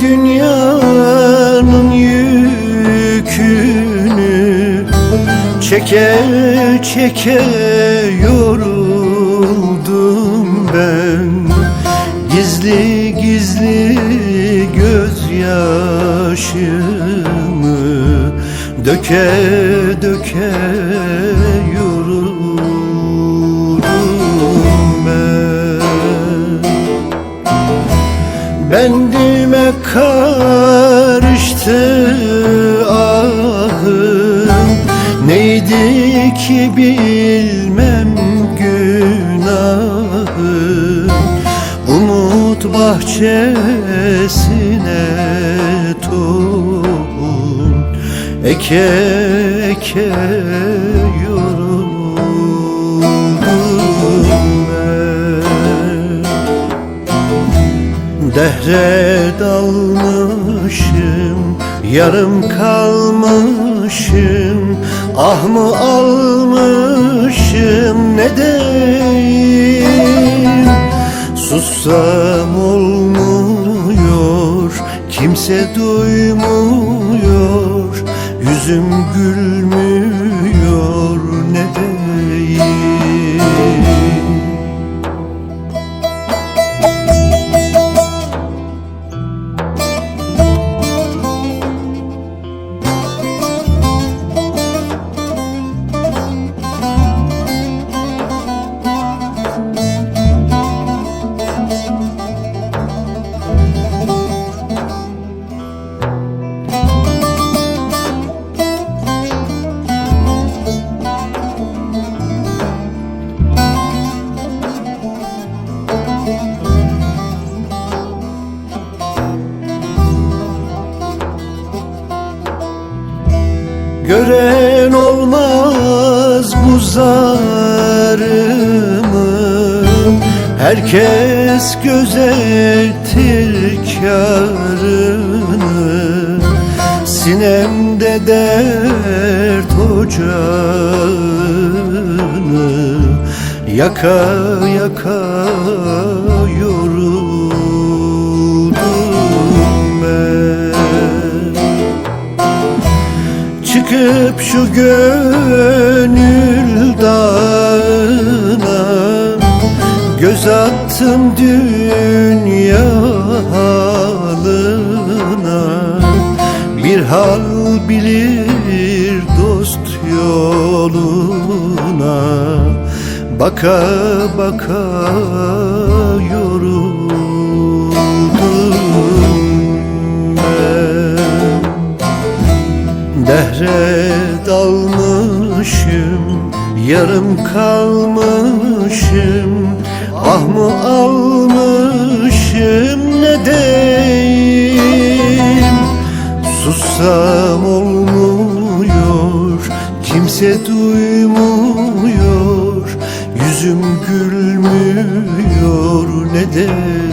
dünyanın yükünü Çeke çeke yoruldum ben. Gizli gizli gözyaşımı Döke döke yoruldum ben. Bendime karıştı ahım. Neydi ki bilmem günahım. Umut bahçesine tohum. Eke eke yoruldum Dehre dalmışım Yarım kalmışım. Ah mı almışım ne deyim? Sussam olmuyor Kimse duymuyor Gören olmaz bu zarımı. Herkes gözetir karını Sinemde dert ocağını. Yaka yaka yoruldum Çıkıp şu gönül dağına. Göz attım dünya halına. Bir hal bilir dost yoluna. Baka baka Dehre dalmışım Yarım kalmışım. Ah mı almışım ne deyim Sussam olmuyor Kimse duymuyor. Yüzüm gülmüyor ne deyim